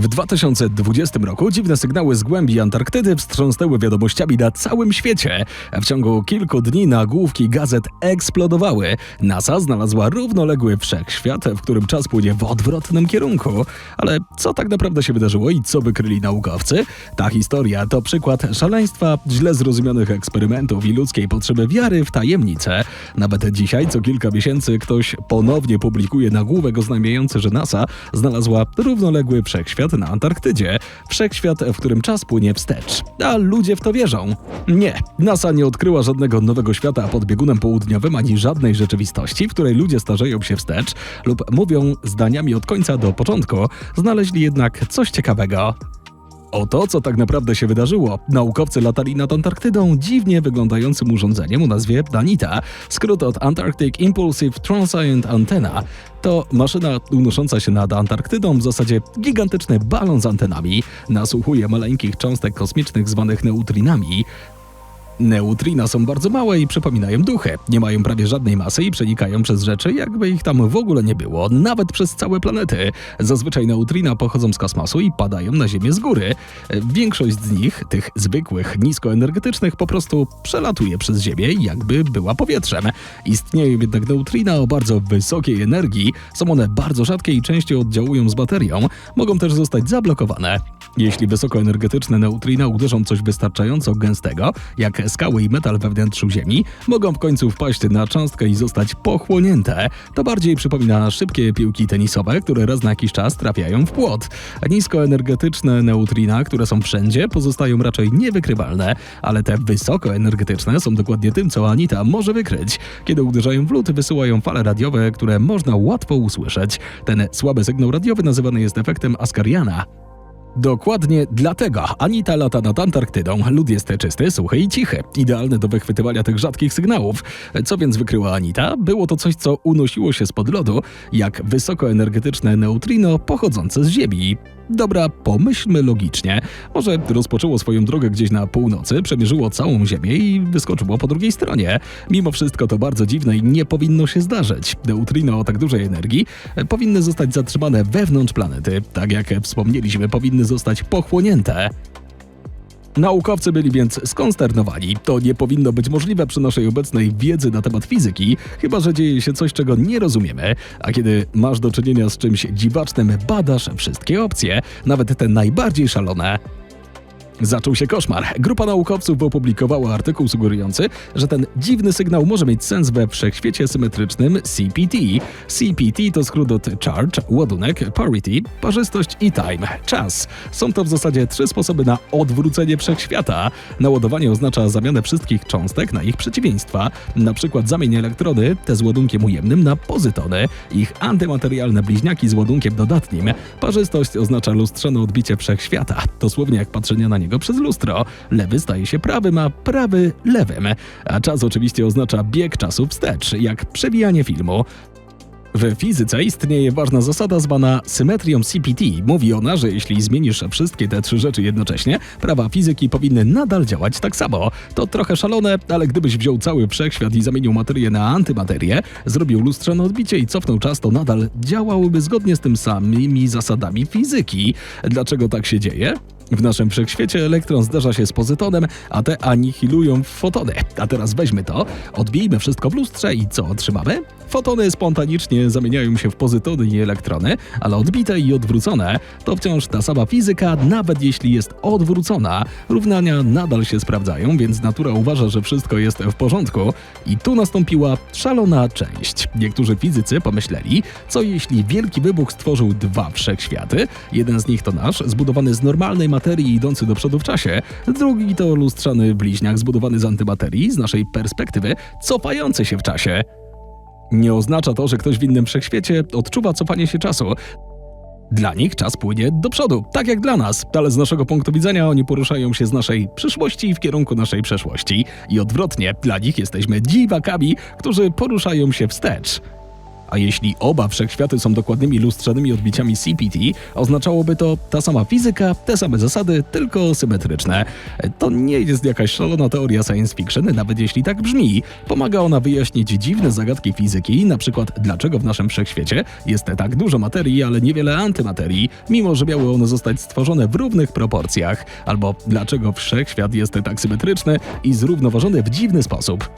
W 2020 roku dziwne sygnały z głębi Antarktydy wstrząsnęły wiadomościami na całym świecie. W ciągu kilku dni nagłówki gazet eksplodowały. NASA znalazła równoległy wszechświat, w którym czas płynie w odwrotnym kierunku. Ale co tak naprawdę się wydarzyło i co wykryli naukowcy? Ta historia to przykład szaleństwa, źle zrozumianych eksperymentów i ludzkiej potrzeby wiary w tajemnicę. Nawet dzisiaj, co kilka miesięcy, ktoś ponownie publikuje nagłówek oznajmiający, że NASA znalazła równoległy wszechświat na Antarktydzie. Wszechświat, w którym czas płynie wstecz. A ludzie w to wierzą. Nie, NASA nie odkryła żadnego nowego świata pod biegunem południowym ani żadnej rzeczywistości, w której ludzie starzeją się wstecz lub mówią zdaniami od końca do początku. Znaleźli jednak coś ciekawego. O to, co tak naprawdę się wydarzyło, naukowcy latali nad Antarktydą dziwnie wyglądającym urządzeniem o nazwie Danita, skrót od Antarctic Impulsive Transient Antenna. To maszyna unosząca się nad Antarktydą, w zasadzie gigantyczny balon z antenami, nasłuchuje maleńkich cząstek kosmicznych zwanych neutrinami. Neutrina są bardzo małe i przypominają duchy. Nie mają prawie żadnej masy i przenikają przez rzeczy, jakby ich tam w ogóle nie było, nawet przez całe planety. Zazwyczaj neutrina pochodzą z kosmosu i padają na Ziemię z góry. Większość z nich, tych zwykłych, niskoenergetycznych, po prostu przelatuje przez Ziemię, jakby była powietrzem. Istnieją jednak neutrina o bardzo wysokiej energii, są one bardzo rzadkie i częściej oddziałują z baterią, mogą też zostać zablokowane. Jeśli wysokoenergetyczne neutrina uderzą coś wystarczająco gęstego, jak skały i metal we wnętrzu Ziemi, mogą w końcu wpaść na cząstkę i zostać pochłonięte. To bardziej przypomina szybkie piłki tenisowe, które raz na jakiś czas trafiają w płot. Niskoenergetyczne neutrina, które są wszędzie, pozostają raczej niewykrywalne, ale te wysokoenergetyczne są dokładnie tym, co Anita może wykryć. Kiedy uderzają w lód, wysyłają fale radiowe, które można łatwo usłyszeć. Ten słaby sygnał radiowy nazywany jest efektem Ascariana. Dokładnie dlatego Anita lata nad Antarktydą. Lód jest czysty, suchy i cichy. Idealny do wychwytywania tych rzadkich sygnałów. Co więc wykryła Anita? Było to coś, co unosiło się spod lodu, jak wysokoenergetyczne neutrino pochodzące z Ziemi. Dobra, pomyślmy logicznie. Może rozpoczęło swoją drogę gdzieś na północy, przemierzyło całą Ziemię i wyskoczyło po drugiej stronie. Mimo wszystko to bardzo dziwne i nie powinno się zdarzyć. Neutrino o tak dużej energii e, powinny zostać zatrzymane wewnątrz planety. Tak jak wspomnieliśmy, powinny zostać pochłonięte. Naukowcy byli więc skonsternowani. To nie powinno być możliwe przy naszej obecnej wiedzy na temat fizyki, chyba że dzieje się coś, czego nie rozumiemy. A kiedy masz do czynienia z czymś dziwacznym, badasz wszystkie opcje, nawet te najbardziej szalone. Zaczął się koszmar. Grupa naukowców opublikowała artykuł sugerujący, że ten dziwny sygnał może mieć sens we wszechświecie symetrycznym CPT. CPT to skrót od charge, ładunek, parity, parzystość i time, czas. Są to w zasadzie trzy sposoby na odwrócenie wszechświata. Naładowanie oznacza zamianę wszystkich cząstek na ich przeciwieństwa, na przykład zamień elektrony, te z ładunkiem ujemnym, na pozytony, ich antymaterialne bliźniaki z ładunkiem dodatnim. Parzystość oznacza lustrzane odbicie wszechświata, dosłownie jak patrzenie na niego przez lustro. Lewy staje się prawym, a prawy lewym. A czas oczywiście oznacza bieg czasu wstecz, jak przebijanie filmu. W fizyce istnieje ważna zasada zwana symetrią CPT. Mówi ona, że jeśli zmienisz wszystkie te trzy rzeczy jednocześnie, prawa fizyki powinny nadal działać tak samo. To trochę szalone, ale gdybyś wziął cały wszechświat i zamienił materię na antymaterię, zrobił lustrzane odbicie i cofnął czas, to nadal działałyby zgodnie z tym samymi zasadami fizyki. Dlaczego tak się dzieje? W naszym wszechświecie elektron zderza się z pozytonem, a te anihilują fotony. A teraz weźmy to, odbijmy wszystko w lustrze i co otrzymamy? Fotony spontanicznie zamieniają się w pozytony i elektrony, ale odbite i odwrócone to wciąż ta sama fizyka, nawet jeśli jest odwrócona. Równania nadal się sprawdzają, więc natura uważa, że wszystko jest w porządku. I tu nastąpiła szalona część. Niektórzy fizycy pomyśleli, co jeśli wielki wybuch stworzył dwa wszechświaty? Jeden z nich to nasz, zbudowany z normalnej materii idący do przodu w czasie. Drugi to lustrzany bliźniak zbudowany z antymaterii, z naszej perspektywy, cofający się w czasie. Nie oznacza to, że ktoś w innym wszechświecie odczuwa cofanie się czasu. Dla nich czas płynie do przodu, tak jak dla nas, ale z naszego punktu widzenia oni poruszają się z naszej przyszłości w kierunku naszej przeszłości. I odwrotnie, dla nich jesteśmy dziwakami, którzy poruszają się wstecz. A jeśli oba wszechświaty są dokładnymi lustrzanymi odbiciami CPT, oznaczałoby to ta sama fizyka, te same zasady, tylko symetryczne. To nie jest jakaś szalona teoria science fiction, nawet jeśli tak brzmi. Pomaga ona wyjaśnić dziwne zagadki fizyki, na przykład dlaczego w naszym wszechświecie jest tak dużo materii, ale niewiele antymaterii, mimo że miały one zostać stworzone w równych proporcjach, albo dlaczego wszechświat jest tak symetryczny i zrównoważony w dziwny sposób.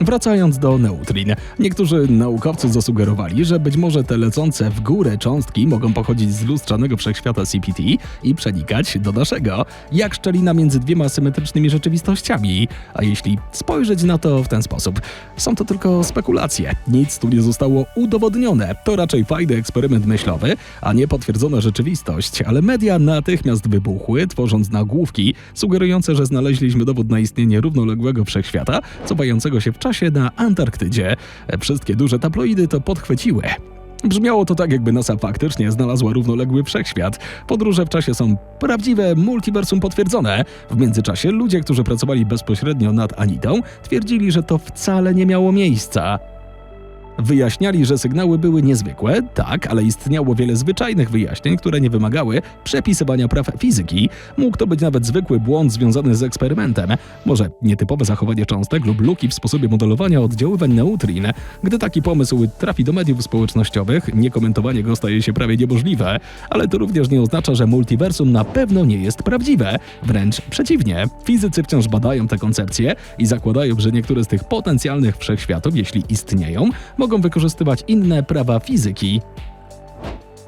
Wracając do neutrin, niektórzy naukowcy zasugerowali, że być może te lecące w górę cząstki mogą pochodzić z lustrzanego wszechświata CPT i przenikać do naszego, jak szczelina między dwiema symetrycznymi rzeczywistościami. A jeśli spojrzeć na to w ten sposób, są to tylko spekulacje. Nic tu nie zostało udowodnione. To raczej fajny eksperyment myślowy, a nie potwierdzona rzeczywistość, ale media natychmiast wybuchły, tworząc nagłówki sugerujące, że znaleźliśmy dowód na istnienie równoległego wszechświata, cofającego się w czasie na Antarktydzie. Wszystkie duże tabloidy to podchwyciły. Brzmiało to tak, jakby NASA faktycznie znalazła równoległy wszechświat. Podróże w czasie są prawdziwe, multiversum potwierdzone. W międzyczasie ludzie, którzy pracowali bezpośrednio nad Anitą, twierdzili, że to wcale nie miało miejsca. Wyjaśniali, że sygnały były niezwykłe, tak, ale istniało wiele zwyczajnych wyjaśnień, które nie wymagały przepisywania praw fizyki. Mógł to być nawet zwykły błąd związany z eksperymentem, może nietypowe zachowanie cząstek lub luki w sposobie modelowania oddziaływań neutrin. Gdy taki pomysł trafi do mediów społecznościowych, niekomentowanie go staje się prawie niemożliwe, ale to również nie oznacza, że multiversum na pewno nie jest prawdziwe. Wręcz przeciwnie, fizycy wciąż badają te koncepcje i zakładają, że niektóre z tych potencjalnych wszechświatów, jeśli istnieją, mogą wykorzystywać inne prawa fizyki.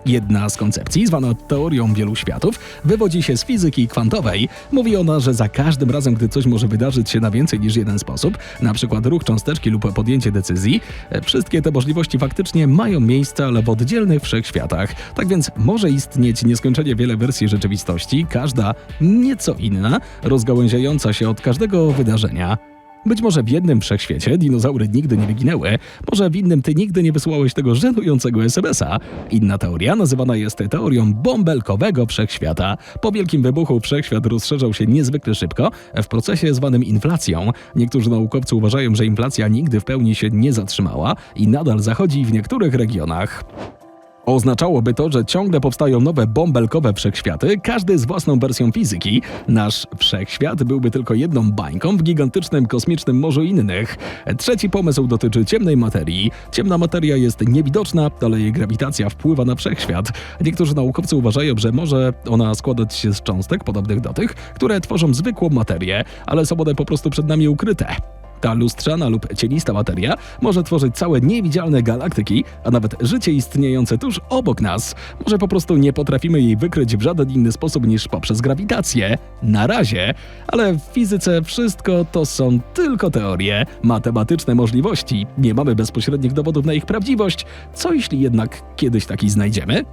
Jedna z koncepcji, zwana teorią wielu światów, wywodzi się z fizyki kwantowej. Mówi ona, że za każdym razem, gdy coś może wydarzyć się na więcej niż jeden sposób, przykład ruch cząsteczki lub podjęcie decyzji, e, wszystkie te możliwości faktycznie mają miejsce, ale w oddzielnych wszechświatach. Tak więc może istnieć nieskończenie wiele wersji rzeczywistości, każda nieco inna, rozgałęziająca się od każdego wydarzenia. Być może w jednym wszechświecie dinozaury nigdy nie wyginęły, może w innym ty nigdy nie wysłałeś tego żenującego SMS-a. Inna teoria nazywana jest teorią bąbelkowego wszechświata. Po wielkim wybuchu wszechświat rozszerzał się niezwykle szybko w procesie zwanym inflacją. Niektórzy naukowcy uważają, że inflacja nigdy w pełni się nie zatrzymała i nadal zachodzi w niektórych regionach. Oznaczałoby to, że ciągle powstają nowe bąbelkowe wszechświaty, każdy z własną wersją fizyki. Nasz wszechświat byłby tylko jedną bańką w gigantycznym kosmicznym morzu innych. Trzeci pomysł dotyczy ciemnej materii. Ciemna materia jest niewidoczna, ale jej grawitacja wpływa na wszechświat. Niektórzy naukowcy uważają, że może ona składać się z cząstek podobnych do tych, które tworzą zwykłą materię, ale są one po prostu przed nami ukryte. Ta lustrzana lub cienista materia może tworzyć całe niewidzialne galaktyki, a nawet życie istniejące tuż obok nas. Może po prostu nie potrafimy jej wykryć w żaden inny sposób niż poprzez grawitację. Na razie. Ale w fizyce wszystko to są tylko teorie, matematyczne możliwości. Nie mamy bezpośrednich dowodów na ich prawdziwość. Co jeśli jednak kiedyś taki znajdziemy?